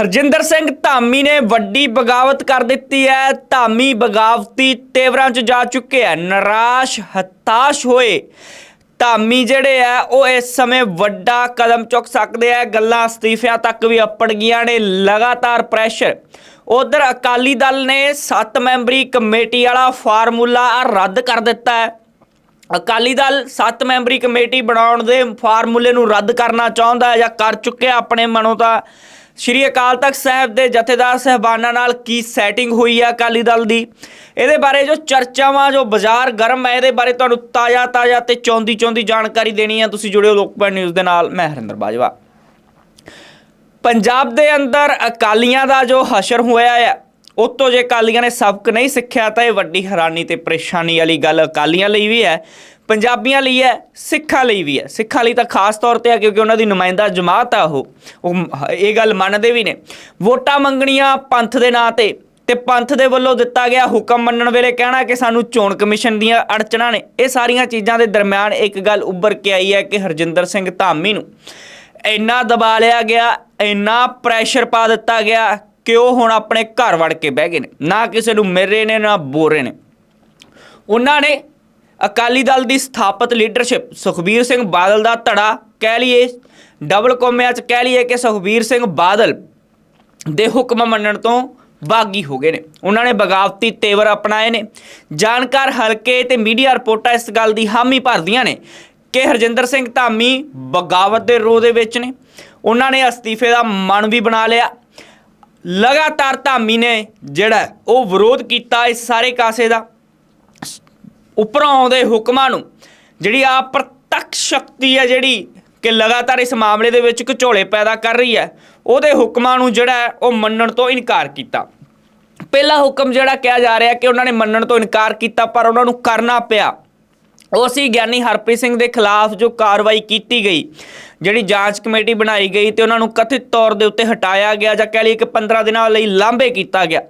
ਹਰਜਿੰਦਰ ਸਿੰਘ ਧਾਮੀ ਨੇ ਵੱਡੀ ਬਗਾਵਤ ਕਰ ਦਿੱਤੀ ਹੈ। ਧਾਮੀ ਬਗਾਵਤੀ ਤੇਵਰਾਂ 'ਚ ਜਾ ਚੁੱਕੇ ਹੈ। ਨਿਰਾਸ਼, ਹਤਾਸ਼ ਹੋਏ ਧਾਮੀ ਜਿਹੜੇ ਆ ਉਹ ਇਸ ਸਮੇਂ ਵੱਡਾ ਕਦਮ ਚੁੱਕ ਸਕਦੇ ਆ ਗੱਲਾਂ ਅਸਤੀਫਿਆਂ ਤੱਕ ਵੀ ਅੱਪੜ ਗਈਆਂ ਨੇ। ਲਗਾਤਾਰ ਪ੍ਰੈਸ਼ਰ ਉਧਰ ਅਕਾਲੀ ਦਲ ਨੇ 7 ਮੈਂਬਰੀ ਕਮੇਟੀ ਵਾਲਾ ਫਾਰਮੂਲਾ ਰੱਦ ਕਰ ਦਿੱਤਾ ਹੈ। ਅਕਾਲੀ ਦਲ 7 ਮੈਂਬਰੀ ਕਮੇਟੀ ਬਣਾਉਣ ਦੇ ਫਾਰਮੂਲੇ ਨੂੰ ਰੱਦ ਕਰਨਾ ਚਾਹੁੰਦਾ ਹੈ ਜਾਂ ਕਰ ਚੁੱਕਿਆ ਆਪਣੇ ਮਨੋਂ ਤਾਂ। ਸ਼੍ਰੀ ਅਕਾਲ ਤਖਤ ਸਾਹਿਬ ਦੇ ਜਥੇਦਾਰ ਸਹਿਬਾਨਾਂ ਨਾਲ ਕੀ ਸੈਟਿੰਗ ਹੋਈ ਹੈ ਅਕਾਲੀ ਦਲ ਦੀ? ਇਹਦੇ ਬਾਰੇ ਜੋ ਚਰਚਾਵਾਂ, ਜੋ ਬਾਜ਼ਾਰ ਗਰਮ ਹੈ ਇਹਦੇ ਬਾਰੇ ਤੁਹਾਨੂੰ ਤਾਜ਼ਾ ਤਾਜ਼ਾ ਤੇ ਚੌਂਦੀ ਚੌਂਦੀ ਜਾਣਕਾਰੀ ਦੇਣੀ ਹੈ ਤੁਸੀਂ ਜੁੜਿਓ ਲੋਕਪਾਲ ਨਿਊਜ਼ ਦੇ ਨਾਲ, ਮੈਂ ਹਰਿੰਦਰ ਬਾਜਵਾ। ਪੰਜਾਬ ਦੇ ਅੰਦਰ ਅਕਾਲੀਆਂ ਦਾ ਜੋ ਹਸ਼ਰ ਹੋਇਆ ਹੈ ਉਤੋਂ ਜੇ ਅਕਾਲੀਆਂ ਨੇ ਸਬਕ ਨਹੀਂ ਸਿੱਖਿਆ ਤਾਂ ਇਹ ਵੱਡੀ ਹੈਰਾਨੀ ਤੇ ਪਰੇਸ਼ਾਨੀ ਵਾਲੀ ਗੱਲ ਅਕਾਲੀਆਂ ਲਈ ਵੀ ਹੈ, ਪੰਜਾਬੀਆਂ ਲਈ ਹੈ, ਸਿੱਖਾਂ ਲਈ ਵੀ ਹੈ। ਸਿੱਖਾਂ ਲਈ ਤਾਂ ਖਾਸ ਤੌਰ ਤੇ ਹੈ ਕਿਉਂਕਿ ਉਹਨਾਂ ਦੀ ਨੁਮਾਇੰਦਾ ਜਮਾਤ ਆ ਉਹ। ਉਹ ਇਹ ਗੱਲ ਮੰਨਦੇ ਵੀ ਨੇ। ਵੋਟਾਂ ਮੰਗਣੀਆਂ ਪੰਥ ਦੇ ਨਾਂ ਤੇ ਤੇ ਪੰਥ ਦੇ ਵੱਲੋਂ ਦਿੱਤਾ ਗਿਆ ਹੁਕਮ ਮੰਨਣ ਵੇਲੇ ਕਹਿਣਾ ਕਿ ਸਾਨੂੰ ਚੋਣ ਕਮਿਸ਼ਨ ਦੀਆਂ ਅੜਚਣਾਂ ਨੇ। ਇਹ ਸਾਰੀਆਂ ਚੀਜ਼ਾਂ ਦੇ ਦਰਮਿਆਨ ਇੱਕ ਗੱਲ ਉੱਭਰ ਕੇ ਆਈ ਹੈ ਕਿ ਹਰਜਿੰਦਰ ਸਿੰਘ ਧਾਮੀ ਨੂੰ ਇੰਨਾ ਦਬਾ ਲਿਆ ਗਿਆ, ਇੰਨਾ ਪ੍ਰੈਸ਼ਰ ਪਾ ਦਿੱਤਾ ਗਿਆ ਕਿ ਉਹ ਹੁਣ ਆਪਣੇ ਘਰ ਵੜ ਕੇ ਬਹਿ ਗਏ ਨੇ। ਨਾ ਕਿਸੇ ਨੂੰ ਮਿਲ ਰਹੇ ਨੇ, ਨਾ ਬੋਲ ਰਹੇ ਨੇ। ਉਹਨਾਂ ਨੇ ਅਕਾਲੀ ਦਲ ਦੀ ਸਥਾਪਿਤ ਲੀਡਰਸ਼ਿਪ ਸੁਖਬੀਰ ਸਿੰਘ ਬਾਦਲ ਦਾ ਧੜਾ ਕਹਿ ਲਈਏ ਡਬਲ ਕੋਮਿਆਂ ਚ ਕਹਿ ਲਈਏ ਕਿ ਸੁਖਬੀਰ ਸਿੰਘ ਬਾਦਲ ਦੇ ਹੁਕਮ ਮੰਨਣ ਤੋਂ ਬਾਗੀ ਹੋ ਗਏ ਨੇ। ਉਹਨਾਂ ਨੇ ਬਗਾਵਤੀ ਤੇਵਰ ਅਪਣਾਏ ਨੇ। ਜਾਣਕਾਰ ਹਲਕੇ ਤੇ ਮੀਡੀਆ ਰਿਪੋਰਟਾਂ ਇਸ ਗੱਲ ਦੀ ਹਾਮੀ ਭਰਦੀਆਂ ਨੇ ਕਿ ਹਰਜਿੰਦਰ ਸਿੰਘ ਧਾਮੀ ਬਗਾਵਤ ਦੇ ਰੋਹ ਦੇ ਵਿੱਚ ਨੇ। ਉਹਨਾਂ ਨੇ ਅਸਤੀਫੇ ਦਾ ਮਨ ਵੀ ਬਣਾ ਲਿਆ। ਲਗਾਤਾਰ ਧਾਮੀ ਨੇ ਜਿਹੜਾ ਉਹ ਵਿਰੋਧ ਕੀਤਾ ਇਸ ਸਾਰੇ ਕਾਸੇ ਦਾ। ਉੱਪਰੋਂ ਆਉਂਦੇ ਹੁਕਮਾਂ ਨੂੰ, ਜਿਹੜੀ ਆ ਪ੍ਰਤੱਖ ਸ਼ਕਤੀ ਹੈ ਜਿਹੜੀ ਕਿ ਲਗਾਤਾਰ ਇਸ ਮਾਮਲੇ ਦੇ ਵਿੱਚ ਘਚੋਲੇ ਪੈਦਾ ਕਰ ਰਹੀ ਹੈ, ਉਹਦੇ ਹੁਕਮਾਂ ਨੂੰ ਜਿਹੜਾ ਹੈ ਉਹ ਮੰਨਣ ਤੋਂ ਇਨਕਾਰ ਕੀਤਾ। ਪਹਿਲਾ ਹੁਕਮ ਜਿਹੜਾ ਕਿਹਾ ਜਾ ਰਿਹਾ ਕਿ ਉਹਨਾਂ ਨੇ ਮੰਨਣ ਤੋਂ ਇਨਕਾਰ ਕੀਤਾ, ਪਰ ਉਹਨਾਂ ਨੂੰ ਕਰਨਾ ਪਿਆ। ਉਹ ਸੀ ਗਿਆਨੀ ਹਰਪ੍ਰੀਤ ਸਿੰਘ ਦੇ ਖਿਲਾਫ ਜੋ ਕਾਰਵਾਈ ਕੀਤੀ ਗਈ, ਜਿਹੜੀ ਜਾਂਚ ਕਮੇਟੀ ਬਣਾਈ ਗਈ ਤੇ ਉਹਨਾਂ ਨੂੰ ਕਥਿਤ ਤੌਰ ਦੇ ਉੱਤੇ ਹਟਾਇਆ ਗਿਆ ਜਾਂ ਕਹਿ ਲਈਏ ਕਿ 15 ਦਿਨਾਂ ਲਈ ਲਾਂਭੇ ਕੀਤਾ ਗਿਆ।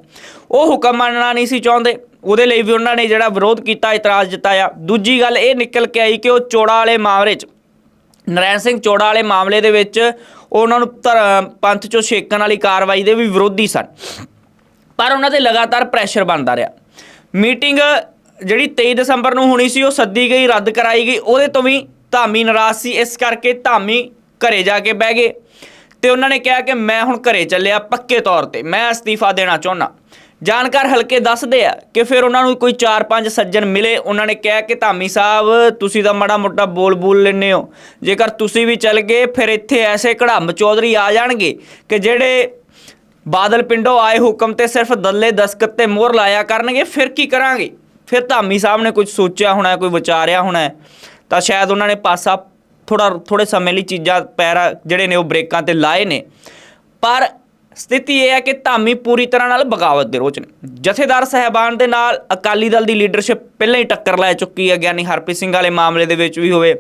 ਉਹ ਹੁਕਮ ਮੰਨਣਾ ਨਹੀਂ ਸੀ ਚਾਹੁੰਦੇ, ਉਹਦੇ ਲਈ ਵੀ ਉਹਨਾਂ ਨੇ ਜਿਹੜਾ ਵਿਰੋਧ ਕੀਤਾ, ਇਤਰਾਜ਼ ਜਤਾਇਆ। ਦੂਜੀ ਗੱਲ ਇਹ ਨਿਕਲ ਕੇ ਆਈ ਕਿ ਉਹ ਚੋੜਾ ਵਾਲੇ ਮਾਮਲੇ 'ਚ, ਨਰੈਣ ਸਿੰਘ ਚੋੜਾ ਵਾਲੇ ਮਾਮਲੇ ਦੇ ਵਿੱਚ ਉਹਨਾਂ ਨੂੰ ਧਰ- ਪੰਥ ਚੋਂ ਛੇਕਣ ਵਾਲੀ ਕਾਰਵਾਈ ਦੇ ਵੀ ਵਿਰੋਧੀ ਸਨ। ਪਰ ਉਹਨਾਂ ਤੇ ਲਗਾਤਾਰ ਪ੍ਰੈਸ਼ਰ ਬਣਦਾ ਰਿਹਾ। ਮੀਟਿੰਗ ਜਿਹੜੀ 23 ਦਸੰਬਰ ਨੂੰ ਹੋਣੀ ਸੀ, ਉਹ ਸੱਦੀ ਗਈ, ਰੱਦ ਕਰਾਈ ਗਈ। ਉਹਦੇ ਤੋਂ ਵੀ ਧਾਮੀ ਨਾਰਾਜ਼ ਸੀ। ਇਸ ਕਰਕੇ ਧਾਮੀ ਘਰੇ ਜਾ ਕੇ ਬਹਿ ਗਏ। ਤੇ ਉਹਨਾਂ ਨੇ ਕਿਹਾ ਕਿ ਮੈਂ ਹੁਣ ਘਰੇ ਚੱਲਿਆ ਪੱਕੇ ਤੌਰ ਤੇ। ਮੈਂ ਅਸਤੀਫਾ ਦੇਣਾ ਚਾਹੁੰਦਾ। ਜਾਣਕਾਰ ਹਲਕੇ ਦੱਸਦੇ ਆ ਕਿ ਫਿਰ ਉਹਨਾਂ ਨੂੰ ਕੋਈ 4-5 ਸੱਜਣ ਮਿਲੇ। ਉਹਨਾਂ ਨੇ ਕਿਹਾ ਕਿ ਧਾਮੀ ਸਾਹਿਬ, ਤੁਸੀਂ ਤਾਂ ਮਾੜਾ ਮੋਟਾ ਬੋਲ ਬੋਲ ਲੈਂਦੇ ਹੋ। ਜੇਕਰ ਤੁਸੀਂ ਵੀ ਚੱਲ ਗਏ, ਫਿਰ ਇੱਥੇ ਐਸੇ ਕੜਾਮ ਚੌਧਰੀ ਆ ਜਾਣਗੇ ਕਿ ਜਿਹੜੇ ਬਾਦਲ ਪਿੰਡੋਂ ਆਏ ਹੁਕਮ ਤੇ ਸਿਰਫ ਦੱਲੇ ਦਸਕਤ ਤੇ ਮੋਹਰ ਲਾਇਆ ਕਰਨਗੇ। ਫਿਰ ਕੀ ਕਰਾਂਗੇ? ਫਿਰ ਧਾਮੀ ਸਾਹਿਬ ਨੇ ਕੁਝ ਸੋਚਿਆ ਹੋਣਾ, ਕੋਈ ਵਿਚਾਰਿਆ ਹੋਣਾ। ਤਾਂ ਸ਼ਾਇਦ ਉਹਨਾਂ ਨੇ ਪਾਸਾ ਥੋੜਾ ਥੋੜੇ ਸਮੇਂ ਲਈ ਚੀਜ਼ਾਂ ਪੈਰਾ, ਜਿਹੜੇ ਨੇ ਉਹ ਬ੍ਰੇਕਾਂ ਤੇ ਲਾਏ ਨੇ। ਪਰ ਸਥਿਤੀ ਇਹ ਹੈ ਕਿ ਧਾਮੀ ਪੂਰੀ ਤਰ੍ਹਾਂ ਨਾਲ ਬਗਾਵਤ ਦੇ ਰੋਚ ਨੇ। ਜਥੇਦਾਰ ਸਹਿਬਾਨ ਦੇ ਨਾਲ ਅਕਾਲੀ ਦਲ ਦੀ ਲੀਡਰਸ਼ਿਪ ਪਹਿਲਾਂ ਹੀ ਟੱਕਰ ਲੈ ਚੁੱਕੀ ਹੈ, ਗਿਆਨੀ ਹਰਪ੍ਰੀਤ ਸਿੰਘ ਵਾਲੇ ਮਾਮਲੇ ਦੇ ਵਿੱਚ ਵੀ ਹੋਵੇ।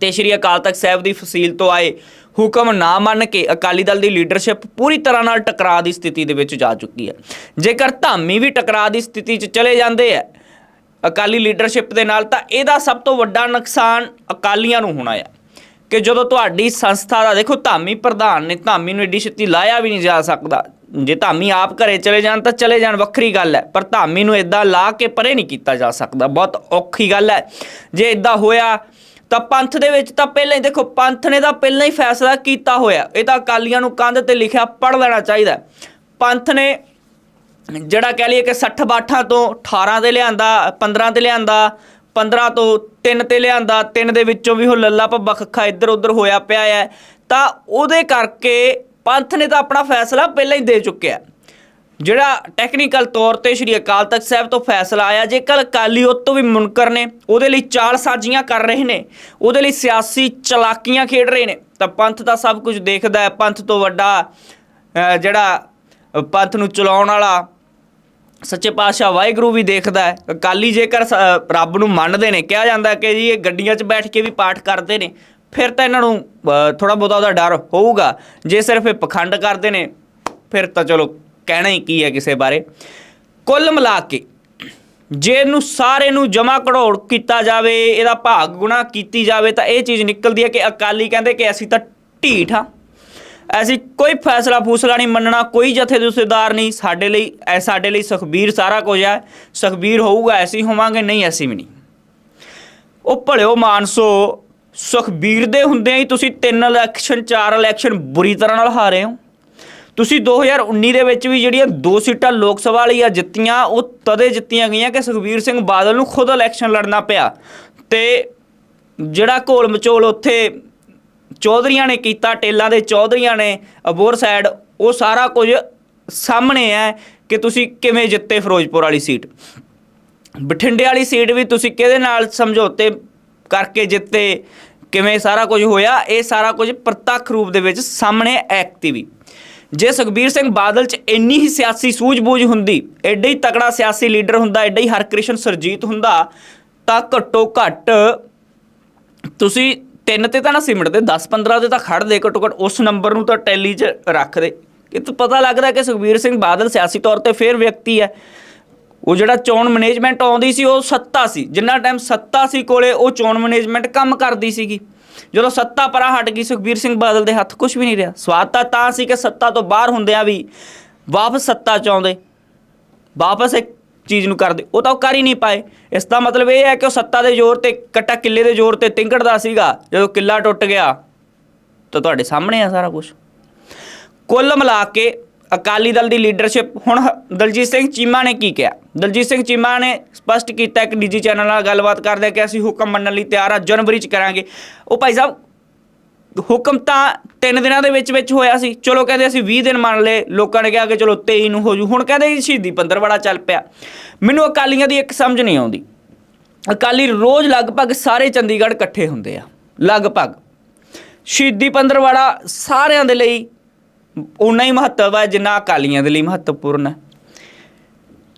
ਤੇ ਸ਼੍ਰੀ ਅਕਾਲ ਤਖਤ ਸਾਹਿਬ ਦੀ ਫਸੀਲ ਤੋਂ ਆਏ ਹੁਕਮ ਨਾ ਮੰਨ ਕੇ ਅਕਾਲੀ ਦਲ ਦੀ ਲੀਡਰਸ਼ਿਪ ਪੂਰੀ ਤਰ੍ਹਾਂ ਨਾਲ ਟਕਰਾਅ ਦੀ ਸਥਿਤੀ ਦੇ ਵਿੱਚ ਜਾ ਚੁੱਕੀ ਹੈ। ਜੇਕਰ ਧਾਮੀ ਵੀ ਟਕਰਾਅ ਦੀ ਸਥਿਤੀ 'ਚ ਚਲੇ ਜਾਂਦੇ ਆ ਅਕਾਲੀ ਲੀਡਰਸ਼ਿਪ ਦੇ ਨਾਲ ਤਾਂ ਇਹਦਾ ਸਭ ਤੋਂ ਵੱਡਾ ਨੁਕਸਾਨ ਅਕਾਲੀਆਂ ਨੂੰ ਹੋਣਾ ਹੈ ਕਿ ਜਦੋਂ ਤੁਹਾਡੀ ਸੰਸਥਾ ਦਾ ਦੇਖੋ ਧਾਮੀ ਪ੍ਰਧਾਨ ਨੇ, ਧਾਮੀ ਨੂੰ ਐਡੀ ਛੇਤੀ ਲਾਇਆ ਵੀ ਨਹੀਂ ਜਾ ਸਕਦਾ। ਜੇ ਧਾਮੀ ਆਪ ਘਰੇ ਚਲੇ ਜਾਣ ਤਾਂ ਚਲੇ ਜਾਣ, ਵੱਖਰੀ ਗੱਲ ਹੈ। ਪਰ ਧਾਮੀ ਨੂੰ ਇਦਾਂ ਲਾ ਕੇ ਪਰੇ ਨਹੀਂ ਕੀਤਾ ਜਾ ਸਕਦਾ। ਬਹੁਤ ਔਖੀ ਗੱਲ ਹੈ। ਜੇ ਇਦਾਂ ਹੋਇਆ ਤਾਂ ਪੰਥ ਦੇ ਵਿੱਚ ਤਾਂ ਪਹਿਲਾਂ ਹੀ ਦੇਖੋ, ਪੰਥ ਨੇ ਤਾਂ ਪਹਿਲਾਂ ਹੀ ਫੈਸਲਾ ਕੀਤਾ ਹੋਇਆ। ਇਹ ਤਾਂ ਅਕਾਲੀਆਂ ਨੂੰ ਕੰਧ ਤੇ ਲਿਖਿਆ ਪੜ ਲੈਣਾ ਚਾਹੀਦਾ। ਪੰਥ ਨੇ ਜਿਹੜਾ ਕਹਿ ਲਈਏ ਕਿ 60 ਬਾਠਾਂ ਤੋਂ 18 ਤੇ ਲਿਆਂਦਾ 15 ਤੇ ਲਿਆਂਦਾ 15 ਤੋਂ 3 ਤੇ ਲਿਆਂਦਾ 3 ਦੇ ਵਿੱਚੋਂ ਵੀ ਉਹ ਲੱਲਾ ਭੱਬਾ ਖੱਖਾ ਇੱਧਰ ਉੱਧਰ ਹੋਇਆ ਪਿਆ ਹੈ ਤਾਂ ਉਹਦੇ ਕਰਕੇ ਪੰਥ ਨੇ ਤਾਂ ਆਪਣਾ ਫੈਸਲਾ ਪਹਿਲਾਂ ਹੀ ਦੇ ਚੁੱਕਿਆ। ਜਿਹੜਾ ਟੈਕਨੀਕਲ ਤੌਰ ਤੇ ਸ਼੍ਰੀ ਅਕਾਲ ਤਖਤ ਸਾਹਿਬ ਤੋਂ ਫੈਸਲਾ ਆਇਆ ਜੇ ਜੇਕਰ ਅਕਾਲੀ ਉਹ ਤੋਂ ਵੀ ਮੁਨਕਰ ਨੇ, ਉਹਦੇ ਲਈ ਚਾਲ ਸਾਜ਼ੀਆਂ ਕਰ ਰਹੇ ਨੇ, ਉਹਦੇ ਲਈ ਸਿਆਸੀ ਚਲਾਕੀਆਂ ਖੇਡ ਰਹੇ ਨੇ, ਤਾਂ ਪੰਥ ਦਾ ਸਭ ਕੁਝ ਦੇਖਦਾ ਹੈ। ਪੰਥ ਤੋਂ ਵੱਡਾ ਜਿਹੜਾ ਪੰਥ ਨੂੰ ਚਲਾਉਣ ਵਾਲਾ ਸੱਚੇ ਪਾਤਸ਼ਾਹ ਵਾਹਿਗੁਰੂ ਵੀ ਦੇਖਦਾ ਹੈ ਅਕਾਲੀ ਜੇਕਰ ਸ- ਰੱਬ ਨੂੰ ਮੰਨਦੇ ਨੇ, ਕਿਹਾ ਜਾਂਦਾ ਕਿ ਜੀ ਇਹ ਗੱਡੀਆਂ 'ਚ ਬੈਠ ਕੇ ਵੀ ਪਾਠ ਕਰਦੇ ਨੇ, ਫਿਰ ਤਾਂ ਇਹਨਾਂ ਨੂੰ ਥੋੜਾ ਬਹੁਤਾ ਉਹਦਾ ਡਰ ਹੋਊਗਾ। ਜੇ ਸਿਰਫ ਇਹ ਪਖੰਡ ਕਰਦੇ ਨੇ, ਫਿਰ ਤਾਂ ਚਲੋ ਕਹਿਣਾ ਹੀ ਕੀ ਹੈ ਕਿਸੇ ਬਾਰੇ। ਕੁੱਲ ਮਿਲਾ ਕੇ ਜੇ ਇਹਨੂੰ ਸਾਰੇ ਨੂੰ ਜਮਾ ਕਢੋੜ ਕੀਤਾ ਜਾਵੇ, ਇਹਦਾ ਭਾਗ ਗੁਣਾ ਕੀਤੀ ਜਾਵੇ, ਤਾਂ ਇਹ ਚੀਜ਼ ਨਿਕਲਦੀ ਹੈ ਕਿ ਅਕਾਲੀ ਕਹਿੰਦੇ ਕਿ ਅਸੀਂ ਤਾਂ ਢੀਠ ਹਾਂ। ਐਸੀ ਕੋਈ ਫੈਸਲਾ ਫੂਸਲਾ ਨਹੀਂ ਮੰਨਣਾ, ਕੋਈ ਜਥੇ ਜਥੇਦਾਰ ਨਹੀਂ। ਸਾਡੇ ਲਈ, ਐ ਸਾਡੇ ਲਈ ਸੁਖਬੀਰ ਸਾਰਾ ਕੁਝ ਹੈ। ਸੁਖਬੀਰ ਹੋਊਗਾ, ਐਸੀ ਹੋਵਾਂਗੇ, ਨਹੀਂ ਐਸੀ ਵੀ ਨਹੀਂ। ਉਹ ਭਲਿਓ ਮਾਨਸੋ, ਸੁਖਬੀਰ ਦੇ ਹੁੰਦਿਆਂ ਹੀ ਤੁਸੀਂ ਤਿੰਨ ਇਲੈਕਸ਼ਨ ਚਾਰ ਇਲੈਕਸ਼ਨ ਬੁਰੀ ਤਰ੍ਹਾਂ ਨਾਲ ਹਾਰੇ ਹੋ। ਤੁਸੀਂ 2019 ਦੇ ਵਿੱਚ ਵੀ ਜਿਹੜੀਆਂ ਦੋ ਸੀਟਾਂ ਲੋਕ ਸਭਾ ਲਈ ਆ ਜਿੱਤੀਆਂ, ਉਹ ਤਦੇ ਜਿੱਤੀਆਂ ਗਈਆਂ ਕਿ ਸੁਖਬੀਰ ਸਿੰਘ ਬਾਦਲ ਨੂੰ ਖੁਦ ਇਲੈਕਸ਼ਨ ਲੜਨਾ ਪਿਆ। ਤੇ ਜਿਹੜਾ ਘੋਲ ਮਚੋਲ ਉੱਥੇ ਚੌਧਰੀਆਂ ਨੇ ਕੀਤਾ, ਟੇਲਾਂ ਦੇ ਚੌਧਰੀਆਂ ਨੇ ਅਬੋਰ ਸਾਈਡ, ਉਹ ਸਾਰਾ ਕੁਝ ਸਾਹਮਣੇ ਹੈ ਕਿ ਤੁਸੀਂ ਕਿਵੇਂ ਜਿੱਤੇ ਫਿਰੋਜ਼ਪੁਰ ਵਾਲੀ ਸੀਟ। ਬਠਿੰਡੇ ਵਾਲੀ ਸੀਟ ਵੀ ਤੁਸੀਂ ਕਿਹਦੇ ਨਾਲ ਸਮਝੌਤੇ ਕਰਕੇ ਜਿੱਤੇ, ਕਿਵੇਂ ਸਾਰਾ ਕੁਝ ਹੋਇਆ, ਇਹ ਸਾਰਾ ਕੁਝ ਪ੍ਰਤੱਖ ਰੂਪ ਦੇ ਵਿੱਚ ਸਾਹਮਣੇ ਐਕਟਿਵੀ ਜੇ ਸੁਖਬੀਰ ਸਿੰਘ ਬਾਦਲ 'ਚ ਇੰਨੀ ਹੀ ਸਿਆਸੀ ਸੂਝ-ਬੂਝ ਹੁੰਦੀ ਐਡਾ ਹੀ ਤਕੜਾ ਸਿਆਸੀ ਲੀਡਰ ਹੁੰਦਾ ਐਡਾ ਹੀ ਹਰਕ੍ਰਿਸ਼ਨ ਸਰਜੀਤ ਹੁੰਦਾ, ਤਾਂ ਘੱਟੋ ਘੱਟ ਤੁਸੀਂ ਤਿੰਨ ਤੇ ਤਾਂ ਨਾ ਸਿਮਟਦੇ 10 15 ਤੇ ਤਾਂ ਖੜਦੇ ਘੱਟੋ ਘੱਟ, ਉਸ ਨੰਬਰ ਨੂੰ ਤਾਂ ਟੈਲੀ 'ਚ ਰੱਖਦੇ ਕਿ ਤਾਂ ਪਤਾ ਲੱਗਦਾ ਕਿ ਸੁਖਬੀਰ ਸਿੰਘ ਬਾਦਲ ਸਿਆਸੀ ਤੌਰ ਤੇ ਫੇਰ ਵਿਅਕਤੀ ਹੈ। ਉਹ ਜਿਹੜਾ ਚੋਣ ਮੈਨੇਜਮੈਂਟ ਆਉਂਦੀ ਸੀ, ਉਹ ਸੱਤਾ ਸੀ। ਜਿੰਨਾ ਟਾਈਮ ਸੱਤਾ ਸੀ ਕੋਲੇ, ਉਹ ਚੋਣ ਮੈਨੇਜਮੈਂਟ ਕੰਮ ਕਰਦੀ ਸੀਗੀ। ਜਦੋਂ ਸੱਤਾ ਪਰਾਂ ਹਟ ਗਈ, ਸੁਖਬੀਰ ਸਿੰਘ ਬਾਦਲ ਦੇ ਹੱਥ ਕੁਝ ਵੀ ਨਹੀਂ ਰਿਹਾ। ਸਵਾਦ ਤਾਂ ਤਾਂ ਸੀ ਕਿ ਸੱਤਾ ਤੋਂ ਬਾਹਰ ਹੁੰਦਿਆਂ ਵੀ ਵਾਪਸ ਸੱਤਾ ਚ ਆਉਂਦੇ। ਵਾਪਸ ਇੱਕ ਚੀਜ਼ ਨੂੰ ਕਰਦੇ। ਉਹ ਤਾਂ ਉਹ ਕਰ ਹੀ ਨਹੀਂ ਪਾਏ। ਇਸ ਦਾ ਮਤਲਬ ਇਹ ਹੈ ਕਿ ਉਹ ਸੱਤਾ ਦੇ ਜ਼ੋਰ ਤੇ, ਕੱਟਾ ਕਿੱਲੇ ਦੇ ਜ਼ੋਰ ਤੇ ਤਿੰਕੜਦਾ ਸੀਗਾ। ਜਦੋਂ ਕਿੱਲਾ ਟੁੱਟ ਗਿਆ, ਤਾਂ ਤੁਹਾਡੇ ਸਾਹਮਣੇ ਆ ਸਾਰਾ ਕੁਝ ਕੁੱਲ ਮਿਲਾ ਕੇ ਅਕਾਲੀ ਦਲ ਦੀ ਲੀਡਰਸ਼ਿਪ ਹੁਣ ਦਲਜੀਤ ਸਿੰਘ ਚੀਮਾ ਨੇ ਕੀ ਕਿਹਾ? ਦਲਜੀਤ ਸਿੰਘ ਚੀਮਾ ਨੇ ਸਪਸ਼ਟ ਕੀਤਾ ਇੱਕ ਨਿੱਜੀ ਚੈਨਲ ਨਾਲ ਗੱਲਬਾਤ ਕਰਦੇ ਕਿ ਅਸੀਂ ਹੁਕਮ ਮੰਨਣ ਲਈ ਤਿਆਰ ਆ, ਜਨਵਰੀ ਚ ਕਰਾਂਗੇ। ਉਹ ਭਾਈ ਸਾਹਿਬ ਹੁਕਮ ਤਾਂ 3 ਦਿਨਾਂ ਦੇ ਵਿੱਚ ਵਿੱਚ ਹੋਇਆ ਸੀ। ਚਲੋ ਕਹਿੰਦੇ ਅਸੀਂ 20 ਦਿਨ ਮੰਨ ਲਏ। ਲੋਕਾਂ ਨੇ ਕਿਹਾ ਕਿ ਚਲੋ 23 ਨੂੰ ਹੋ ਜੂ। ਹੁਣ ਕਹਿੰਦੇ ਜੀ ਸ਼ਹੀਦੀ ਪੰਦਰਵਾੜਾ ਚੱਲ ਪਿਆ। ਮੈਨੂੰ ਅਕਾਲੀਆਂ ਦੀ ਇੱਕ ਸਮਝ ਨਹੀਂ ਆਉਂਦੀ। ਅਕਾਲੀ ਰੋਜ਼ ਲਗਭਗ ਸਾਰੇ ਚੰਡੀਗੜ੍ਹ ਇਕੱਠੇ ਹੁੰਦੇ ਆ। ਲਗਭਗ। ਸ਼ਹੀਦੀ ਪੰਦਰਵਾੜਾ ਸਾਰਿਆਂ ਦੇ ਲਈ ਉਨਾ ਹੀ ਮਹੱਤਵ ਹੈ ਜਿੰਨਾ ਅਕਾਲੀਆਂ ਦੇ ਲਈ ਮਹੱਤਵਪੂਰਨ ਹੈ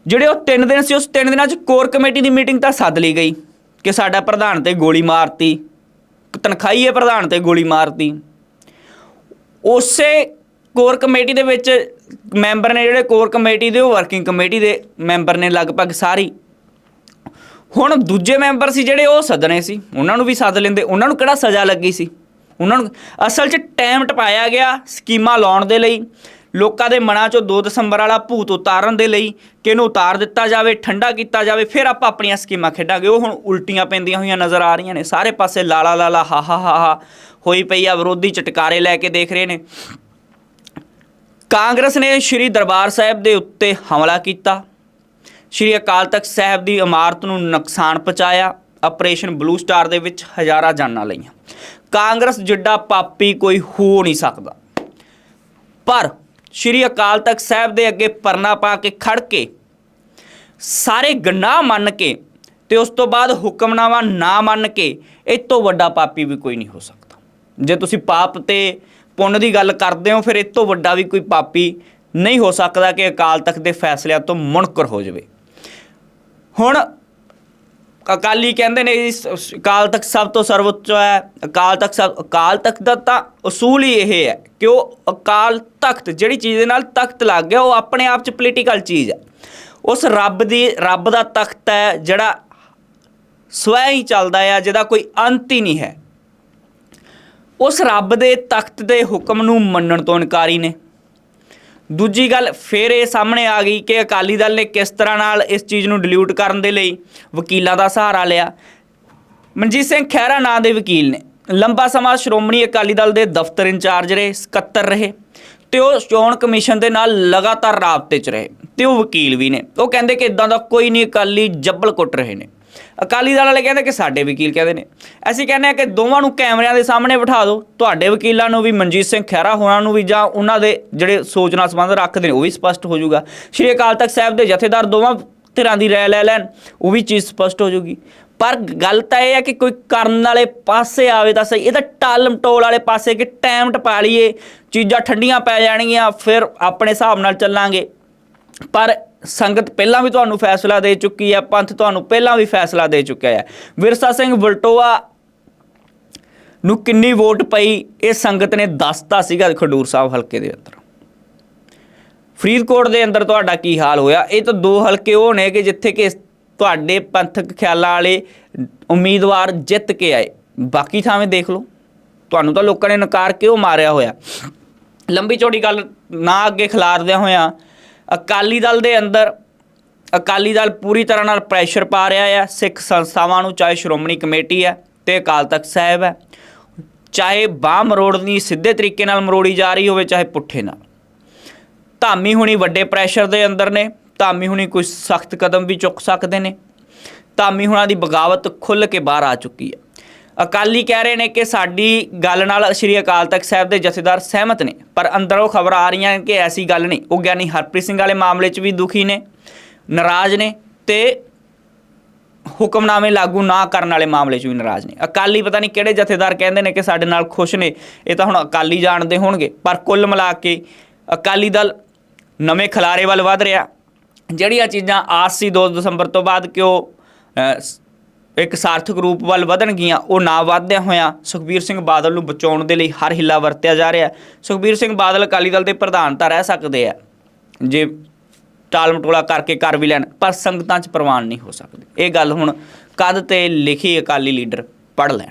ਜਿਹੜੇ ਉਹ ਤਿੰਨ ਦਿਨ ਸੀ, ਉਸ ਤਿੰਨ ਦਿਨਾਂ 'ਚ ਕੋਰ ਕਮੇਟੀ ਦੀ ਮੀਟਿੰਗ ਤਾਂ ਸੱਦ ਲਈ ਗਈ ਕਿ ਸਾਡਾ ਪ੍ਰਧਾਨ ਤੇ ਗੋਲੀ ਮਾਰਤੀ। ਤਨਖਾਈਏ ਪ੍ਰਧਾਨ ਤੇ ਗੋਲੀ ਮਾਰਤੀ। ਉਸੇ ਕੋਰ ਕਮੇਟੀ ਦੇ ਵਿੱਚ ਮੈਂਬਰ ਨੇ ਜਿਹੜੇ ਕੋਰ ਕਮੇਟੀ ਦੇ, ਉਹ ਵਰਕਿੰਗ ਕਮੇਟੀ ਦੇ ਮੈਂਬਰ ਨੇ ਲਗਭਗ ਸਾਰੀ। ਹੁਣ ਦੂਜੇ ਮੈਂਬਰ ਸੀ ਜਿਹੜੇ, ਉਹ ਸੱਦਣੇ ਸੀ। ਉਹਨਾਂ ਨੂੰ ਵੀ ਸੱਦ ਲੈਂਦੇ। ਉਹਨਾਂ ਨੂੰ ਕਿਹੜਾ ਸਜ਼ਾ ਲੱਗੀ ਸੀ? ਉਹਨਾਂ ਨੂੰ ਅਸਲ 'ਚ ਟਾਈਮ ਟਪਾਇਆ ਗਿਆ ਸਕੀਮਾਂ ਲਾਉਣ ਦੇ ਲਈ। ਲੋਕਾਂ ਦੇ ਮਨਾਂ 'ਚੋਂ 2 ਦਸੰਬਰ ਵਾਲਾ ਭੂਤ ਉਤਾਰਨ ਦੇ ਲਈ ਕਿਹਨੂੰ ਉਤਾਰ ਦਿੱਤਾ ਜਾਵੇ, ਠੰਡਾ ਕੀਤਾ ਜਾਵੇ, ਫਿਰ ਆਪਾਂ ਆਪਣੀਆਂ ਸਕੀਮਾਂ ਖੇਡਾਂਗੇ। ਉਹ ਹੁਣ ਉਲਟੀਆਂ ਪੈਂਦੀਆਂ ਹੋਈਆਂ ਨਜ਼ਰ ਆ ਰਹੀਆਂ ਨੇ। ਸਾਰੇ ਪਾਸੇ ਲਾਲਾ ਲਾਲਾ, ਹਾ ਹਾ ਹਾ ਹਾ ਹੋਈ ਪਈ ਆ, ਵਿਰੋਧੀ ਚਟਕਾਰੇ ਲੈ ਕੇ ਦੇਖ ਰਹੇ ਨੇ। ਕਾਂਗਰਸ ਨੇ ਸ਼੍ਰੀ ਦਰਬਾਰ ਸਾਹਿਬ ਦੇ ਉੱਤੇ ਹਮਲਾ ਕੀਤਾ। ਸ਼੍ਰੀ ਅਕਾਲ ਤਖਤ ਸਾਹਿਬ ਦੀ ਇਮਾਰਤ ਨੂੰ ਨੁਕਸਾਨ ਪਹੁੰਚਾਇਆ। ਆਪਰੇਸ਼ਨ ਬਲੂ ਸਟਾਰ ਦੇ ਵਿੱਚ ਹਜ਼ਾਰਾਂ ਜਾਨਾਂ ਲਈਆਂ। ਕਾਂਗਰਸ ਜਿੱਡਾ ਪਾਪੀ ਕੋਈ ਹੋ ਨਹੀਂ ਸਕਦਾ। ਪਰ ਸ਼੍ਰੀ ਅਕਾਲ ਤਖਤ ਸਾਹਿਬ ਦੇ ਅੱਗੇ ਪਰਨਾ ਪਾ ਕੇ ਖੜ ਕੇ ਸਾਰੇ ਗੁਨਾਹ ਮੰਨ ਕੇ ਤੇ ਉਸ ਤੋਂ ਬਾਅਦ ਹੁਕਮਨਾਮਾ ਨਾ ਮੰਨ ਕੇ ਇਹ ਤੋਂ ਵੱਡਾ ਪਾਪੀ ਵੀ ਕੋਈ ਨਹੀਂ ਹੋ ਸਕਦਾ। ਜੇ ਤੁਸੀਂ ਪਾਪ ਤੇ ਪੁੰਨ ਦੀ ਗੱਲ ਕਰਦੇ ਹੋ, ਫਿਰ ਇਹ ਤੋਂ ਵੱਡਾ ਵੀ ਕੋਈ ਪਾਪੀ ਨਹੀਂ ਹੋ ਸਕਦਾ ਕਿ ਅਕਾਲ ਤਖਤ ਦੇ ਫੈਸਲਿਆਂ ਤੋਂ ਮੁਨਕਰ ਹੋ ਜਾਵੇ। ਹੁਣ ਅਕਾਲੀ ਕਹਿੰਦੇ ਨੇ ਜੀ ਅਕਾਲ ਤਖਤ ਸਭ ਤੋਂ ਸਰਵਉੱਚ ਹੈ। ਅਕਾਲ ਤਖਤ ਸਭ ਅਕਾਲ ਤਖਤ ਦਾ ਤਾਂ ਅਸੂਲ ਹੀ ਇਹ ਹੈ ਕਿ ਉਹ ਅਕਾਲ ਤਖਤ, ਜਿਹੜੀ ਚੀਜ਼ ਦੇ ਨਾਲ ਤਖਤ ਲੱਗ ਗਿਆ, ਉਹ ਆਪਣੇ ਆਪ ਚ ਪੋਲੀਟੀਕਲ ਚੀਜ਼ ਹੈ। ਉਸ ਰੱਬ ਦੀ, ਰੱਬ ਦਾ ਤਖਤ ਹੈ, ਜਿਹੜਾ ਸਵੈ ਹੀ ਚੱਲਦਾ ਆ, ਜਿਹਦਾ ਕੋਈ ਅੰਤ ਹੀ ਨਹੀਂ ਹੈ। ਉਸ ਰੱਬ ਦੇ ਤਖਤ ਦੇ ਹੁਕਮ ਨੂੰ ਮੰਨਣ ਤੋਂ ਇਨਕਾਰੀ ਨੇ। ਦੂਜੀ ਗੱਲ ਫਿਰ ਇਹ ਸਾਹਮਣੇ ਆ ਗਈ ਕਿ ਅਕਾਲੀ ਦਲ ਨੇ ਕਿਸ ਤਰ੍ਹਾਂ ਨਾਲ ਇਸ ਚੀਜ਼ ਨੂੰ ਡਿਲੀਟ ਕਰਨ ਦੇ ਲਈ ਵਕੀਲਾਂ ਦਾ ਸਹਾਰਾ ਲਿਆ। ਮਨਜੀਤ ਸਿੰਘ ਖਹਿਰਾ ਨਾਂ ਦੇ ਵਕੀਲ ਨੇ। ਲੰਬਾ ਸਮਾਂ ਸ਼੍ਰੋਮਣੀ ਅਕਾਲੀ ਦਲ ਦੇ ਦਫ਼ਤਰ ਇੰਚਾਰਜ ਰਹੇ, ਸਕੱਤਰ ਰਹੇ। ਤੇ ਉਹ ਚੋਣ ਕਮਿਸ਼ਨ ਦੇ ਨਾਲ ਲਗਾਤਾਰ ਰਾਬਤੇ 'ਚ ਰਹੇ ਤੇ ਉਹ ਵਕੀਲ ਵੀ ਨੇ। ਉਹ ਕਹਿੰਦੇ ਕਿ ਇਦਾਂ ਦਾ ਕੋਈ ਨਹੀਂ, ਅਕਾਲੀ ਜੱਬਲ ਕੁੱਟ ਰਹੇ ਨੇ। ਅਕਾਲੀ ਦਲ ਵਾਲੇ ਕਹਿੰਦੇ ਕਿ ਸਾਡੇ ਵਕੀਲ ਕਹਿੰਦੇ ਨੇ। ਅਸੀਂ ਕਹਿੰਦੇ ਆ ਕਿ ਦੋਵਾਂ ਨੂੰ ਕੈਮਰਿਆਂ ਦੇ ਸਾਹਮਣੇ ਬਿਠਾ ਦਿਓ। ਤੁਹਾਡੇ ਵਕੀਲਾਂ ਨੂੰ ਵੀ, ਮਨਜੀਤ ਸਿੰਘ ਖਹਿਰਾ ਹੋਣਾ ਨੂੰ ਵੀ ਜਾਂ ਉਹਨਾਂ ਦੇ ਜਿਹੜੇ ਸੋਚਣਾ ਸੰਬੰਧ ਰੱਖਦੇ ਨੇ, ਉਹ ਵੀ ਸਪਸ਼ਟ ਹੋ ਜਾਊਗਾ। ਸ਼੍ਰੀ ਅਕਾਲ ਤਖਤ ਸਾਹਿਬ ਦੇ ਜਥੇਦਾਰ ਦੋਵਾਂ ਧਿਰਾਂ ਦੀ ਰਾਏ ਲੈ ਲੈਣ, ਉਹ ਵੀ ਚੀਜ਼ ਸਪਸ਼ਟ ਹੋ ਜਾਊਗੀ। ਪਰ ਗੱਲ ਤਾਂ ਇਹ ਹੈ ਕਿ ਕੋਈ ਕਰਨ ਵਾਲੇ ਪਾਸੇ ਆਵੇ ਤਾਂ ਸਹੀ। ਇਹ ਤਾਂ ਟਾਲਮ ਟੋਲ ਵਾਲੇ ਪਾਸੇ ਕਿ ਟਾਈਮ ਟਪਾ ਲਈਏ, ਚੀਜ਼ਾਂ ਠੰਡੀਆਂ ਪੈ ਜਾਣਗੀਆਂ, ਫਿਰ ਆਪਣੇ ਹਿਸਾਬ ਨਾਲ ਚੱਲਾਂਗੇ। ਪਰ ਸੰਗਤ ਪਹਿਲਾਂ ਵੀ ਤੁਹਾਨੂੰ ਫੈਸਲਾ ਦੇ ਚੁੱਕੀ ਹੈ ਪੰਥ ਤੁਹਾਨੂੰ ਪਹਿਲਾਂ ਵੀ ਫੈਸਲਾ ਦੇ ਚੁੱਕਿਆ ਹੈ ਵਿਰਸਾ ਸਿੰਘ ਵਲਟੋਆ ਨੂੰ ਕਿੰਨੀ ਵੋਟ ਪਈ, ਇਹ ਸੰਗਤ ਨੇ ਦੱਸਤਾ ਸੀਗਾ ਖਡੂਰ ਸਾਹਿਬ ਹਲਕੇ ਦੇ ਅੰਦਰ। ਫਰੀਦਕੋਟ ਦੇ ਅੰਦਰ ਤੁਹਾਡਾ ਕੀ ਹਾਲ ਹੋਇਆ? ਇਹ ਤਾਂ ਦੋ ਹਲਕੇ ਉਹ ਨੇ ਕਿ ਜਿੱਥੇ ਕਿ ਤੁਹਾਡੇ ਪੰਥਕ ਖਿਆਲਾਂ ਵਾਲੇ ਉਮੀਦਵਾਰ ਜਿੱਤ ਕੇ ਆਏ। ਬਾਕੀ ਥਾਵੇਂ ਦੇਖ ਲਓ। ਤੁਹਾਨੂੰ ਤਾਂ ਲੋਕਾਂ ਨੇ ਨਕਾਰ ਕਿਉਂ ਮਾਰਿਆ ਹੋਇਆ? ਲੰਬੀ ਚੌੜੀ ਗੱਲ ਨਾ ਅੱਗੇ ਖਿਲਾਰਦਿਆਂ ਹੋਇਆਂ, ਅਕਾਲੀ ਦਲ ਦੇ ਅੰਦਰ ਅਕਾਲੀ ਦਲ ਪੂਰੀ ਤਰ੍ਹਾਂ ਨਾਲ ਪ੍ਰੈਸ਼ਰ ਪਾ ਰਿਹਾ ਆ। ਸਿੱਖ ਸੰਸਥਾਵਾਂ ਨੂੰ, ਚਾਹੇ ਸ਼੍ਰੋਮਣੀ ਕਮੇਟੀ ਹੈ ਤੇ ਅਕਾਲ ਤਖਤ ਸਾਹਿਬ ਹੈ, ਚਾਹੇ ਬਾਹ ਮਰੋੜਨੀ ਸਿੱਧੇ ਤਰੀਕੇ ਨਾਲ ਮਰੋੜੀ ਜਾ ਰਹੀ ਹੋਵੇ, ਚਾਹੇ ਪੁੱਠੇ ਨਾਲ। ਧਾਮੀ ਹੁਣੀ ਵੱਡੇ ਪ੍ਰੈਸ਼ਰ ਦੇ ਅੰਦਰ ਨੇ। ਧਾਮੀ ਹੁਣੀ ਕੋਈ ਸਖਤ ਕਦਮ ਵੀ ਚੁੱਕ ਸਕਦੇ ਨੇ। ਧਾਮੀ ਹੁਣਾਂ ਦੀ ਬਗਾਵਤ ਖੁੱਲ ਕੇ ਬਾਹਰ ਆ ਚੁੱਕੀ ਹੈ। ਅਕਾਲੀ ਕਹਿ ਰਹੇ ਨੇ ਕਿ ਸਾਡੀ ਗੱਲ ਨਾਲ ਸ਼੍ਰੀ ਅਕਾਲ ਤਖਤ ਸਾਹਿਬ ਦੇ ਜਥੇਦਾਰ ਸਹਿਮਤ ਨੇ, ਪਰ ਅੰਦਰੋਂ ਖਬਰ ਆ ਰਹੀਆਂ ਕਿ ਐਸੀ ਗੱਲ ਨਹੀਂ। ਉਹ ਗਿਆਨੀ ਹਰਪ੍ਰੀਤ ਸਿੰਘ ਵਾਲੇ ਮਾਮਲੇ 'ਚ ਵੀ ਦੁਖੀ ਨੇ, ਨਾਰਾਜ਼ ਨੇ ਤੇ ਹੁਕਮਨਾਮੇ ਲਾਗੂ ਨਾ ਕਰਨ ਵਾਲੇ ਮਾਮਲੇ 'ਚ ਵੀ ਨਾਰਾਜ਼ ਨੇ। ਅਕਾਲੀ ਪਤਾ ਨਹੀਂ ਕਿਹੜੇ ਜਥੇਦਾਰ ਕਹਿੰਦੇ ਨੇ ਕਿ ਸਾਡੇ ਨਾਲ ਖੁਸ਼ ਨੇ, ਇਹ ਤਾਂ ਹੁਣ ਅਕਾਲੀ ਜਾਣਦੇ ਹੋਣਗੇ। ਪਰ ਕੁੱਲ ਮਿਲਾ ਕੇ ਅਕਾਲੀ ਦਲ ਨਵੇਂ ਖਿਲਾਰੇ ਵੱਲ ਵਧ ਰਿਹਾ। ਜਿਹੜੀਆਂ ਚੀਜ਼ਾਂ ਆਸ ਸੀ 2 ਦਸੰਬਰ ਤੋਂ ਬਾਅਦ ਕਿ ਉਹ ਇੱਕ ਸਾਰਥਕ ਰੂਪ ਵੱਲ ਵਧਣਗੀਆਂ, ਉਹ ਨਾ ਵਧਦਿਆਂ ਹੋਇਆਂ ਸੁਖਬੀਰ ਸਿੰਘ ਬਾਦਲ ਨੂੰ ਬਚਾਉਣ ਦੇ ਲਈ ਹਰ ਹਿੱਲਾ ਵਰਤਿਆ ਜਾ ਰਿਹਾ ਸੁਖਬੀਰ ਸਿੰਘ ਬਾਦਲ ਅਕਾਲੀ ਦਲ ਦੇ ਪ੍ਰਧਾਨ ਤਾਂ ਰਹਿ ਸਕਦੇ ਆ, ਜੇ ਟਾਲ ਮਟੋਲਾ ਕਰਕੇ ਕਰ ਵੀ ਲੈਣ, ਪਰ ਸੰਗਤਾਂ 'ਚ ਪ੍ਰਵਾਨ ਨਹੀਂ ਹੋ ਸਕਦੇ। ਇਹ ਗੱਲ ਹੁਣ ਕਦ ਤੇ ਲਿਖੀ ਅਕਾਲੀ ਲੀਡਰ ਪੜ੍ਹ ਲੈਣ।